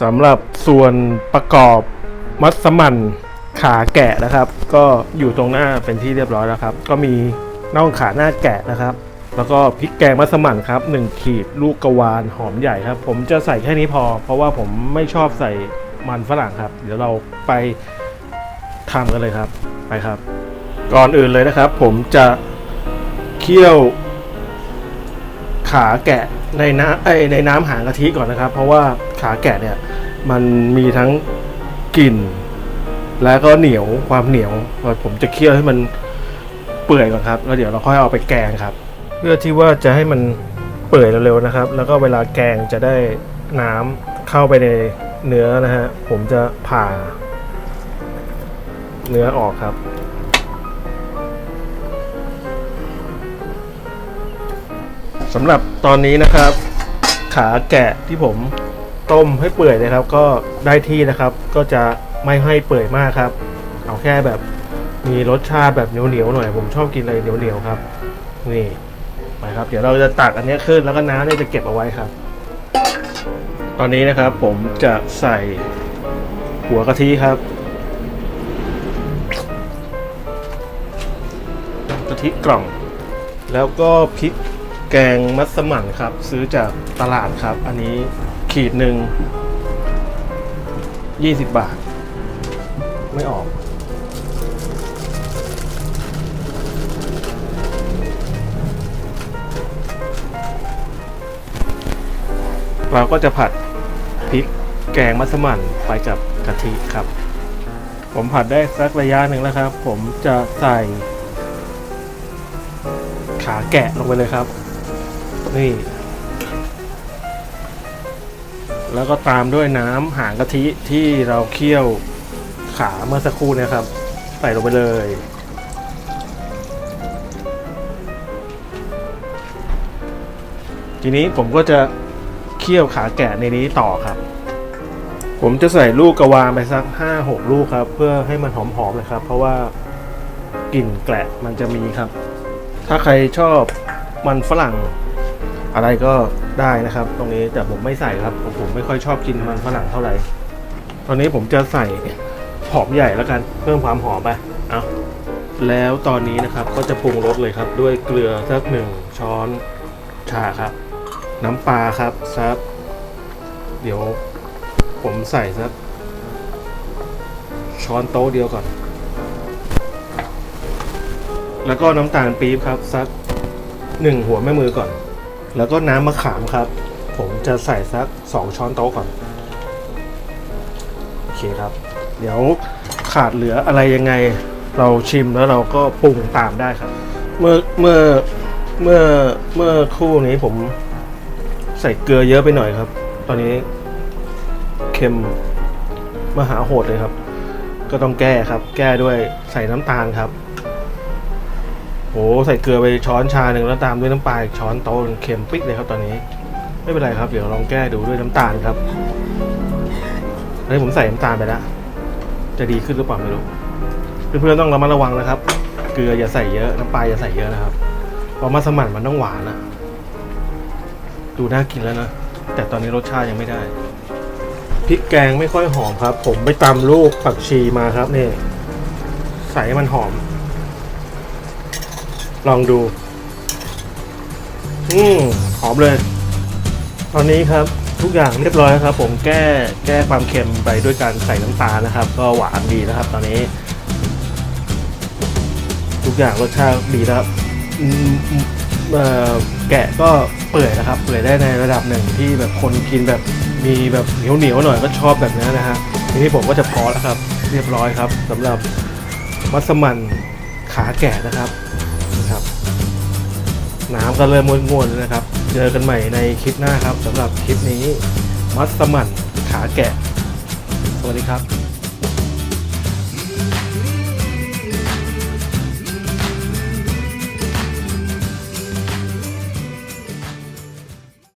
สำหรับส่วนประกอบมัสมั่นขาแกะนะครับ ก็อยู่ตรงหน้าเป็นที่เรียบร้อยแล้วครับ ก็มีน่องขาหน้าแกะนะครับ แล้วก็พริกแกงมัสมั่นครับ1ขีดลูกกระวานหอมใหญ่ครับ ผมจะใส่แค่นี้พอ เพราะว่าผมไม่ชอบใส่มันฝรั่งครับ เดี๋ยวเราไปทำกันเลยครับไปครับ ก่อนอื่นเลยนะครับ ผมจะเคี่ยวขาแกะ ในน้ำไอในน้ำหางกะทิก่อนนะครับ เพราะว่าขาแกะเนี่ยมันมีทั้งกลิ่น แล้วก็เหนียวความเหนียวผมจะเคี่ยวให้มันเปื่อยก่อนครับ แล้วเดี๋ยวเราค่อยเอาไปแกงครับ เพื่อที่ว่าจะให้มันเปื่อยเร็วๆนะครับ แล้วก็เวลาแกงจะได้น้ำเข้าไปในเนื้อนะฮะผมจะผ่า เนื้อออกครับ สำหรับตอนนี้นะครับ ขาแกะที่ผมต้มให้เปื่อยนะครับ ก็ได้ที่นะครับ ก็จะไม่ให้เปื่อยมากครับ เอาแค่แบบมีรสชาติแบบเหนียวๆหน่อยผมชอบกินอะไรเหนียวๆครับ นี่ไปครับ เดี๋ยวเราจะตักอันนี้ขึ้นแล้วก็น้ำเนี่ยจะเก็บเอาไว้ครับ ตอนนี้นะครับผมจะใส่หัวกะทิครับกะทิกล่อง แล้วก็พริก แกงมัสมั่นครับ ซื้อจากตลาดครับ อันนี้ขีดหนึ่ง20 บาท ไม่ออก เราก็จะผัดพริกแกงมัสมั่นไปกับกะทิครับ ผมผัดได้สักระยะหนึ่งแล้วครับ ผมจะใส่ขาแกะลงไปเลยครับ นี่ แล้วก็ตามด้วยน้ำหางกะทิที่เราเคี่ยวขาเมื่อสักครู่เนะครับ ใส่ลงไปเลยทีนี้ผมก็จะเคี่ยวขาแกะในนี้ต่อครับ ผมจะใส่ลูกกระวานไปสักห้าหกลูกครับ เพื่อให้มันหอมๆเลยครับ เพราะว่ากลิ่นแกละมันจะมีครับ ถ้าใครชอบมันฝรั่ง อะไรก็ได้นะครับ ตรงนี้แต่ผมไม่ใส่ครับผมผมไม่ค่อยชอบกินมันฝรั่งเท่าไหร่ ตอนนี้ผมจะใส่หอมใหญ่แล้วกันเพิ่มความหอมไปเอาแล้วตอนนี้นะครับก็จะปรุงรสเลยครับ ด้วยเกลือสักหนึ่งช้อนชาครับ น้ำปลาครับสักเดี๋ยวผมใส่สักช้อนโต๊ะเดียวก่อน แล้วก็น้ำตาลปี๊บครับสักหนึ่งหัวแม่มือก่อน แล้วก็น้ำมะขามครับ ผมจะใส่สักสองช้อนโต๊ะก่อน โอเคครับ เดี๋ยวขาดเหลืออะไรยังไงเราชิมแล้วเราก็ปรุงตามได้ครับ เมื่อเมื่อเมื่อเมื่อคู่นี้ผมใส่เกลือเยอะไปหน่อยครับ ตอนนี้เค็มมหาโหดเลยครับ ก็ต้องแก้ครับ แก้ด้วยใส่น้ำตาลครับ อ้ใส่เกลือไปช้อนชาหนึ่งแล้วตามด้วยน้ำปลาอีกช้อนโต๊ะเค็มปิ๊กเลยครับตอนนี้ ไม่เป็นไรครับ เดี๋ยวลองแก้ดูด้วยน้ำตาลครับอันนี้ผมใส่น้ำตาลไปแล้วจะดีขึ้นหรือเปล่าไม่รู้เพื่อนๆต้องระมัดระวังนะครับ เกลืออย่าใส่เยอะน้ำปลาอย่าใส่เยอะนะครับเพราะมัสมั่นมันต้องหวานอะดูน่ากินแล้วนะแต่ตอนนี้รสชาติยังไม่ได้พริกแกงไม่ค่อยหอมครับ ผมไปตำลูกผักชีมาครับนี่ใส่ให้มันหอม ลองดู อืมหอมเลย ตอนนี้ครับ ทุกอย่างเรียบร้อยครับ ผมแก้แก้ความเค็มไปด้วยการใส่น้ำตาลนะครับ ก็หวานดีนะครับ ตอนนี้ ทุกอย่างรสชาติดีนะครับแกะก็เปื่อยนะครับ เปื่อยได้ในระดับหนึ่งที่แบบคนกินแบบมีแบบเหนียวเหนียวหน่อยก็ชอบแบบนี้นะฮะทีนี้ผมก็จะพอแล้วครับ เรียบร้อยครับสำหรับมัสมั่นขาแกะนะครับ น้ำก็เริ่มม้วนๆแล้วนะครับ เจอกันใหม่ในคลิปหน้าครับสำหรับคลิปนี้ มัสมั่นขาแกะ สวัสดีครับ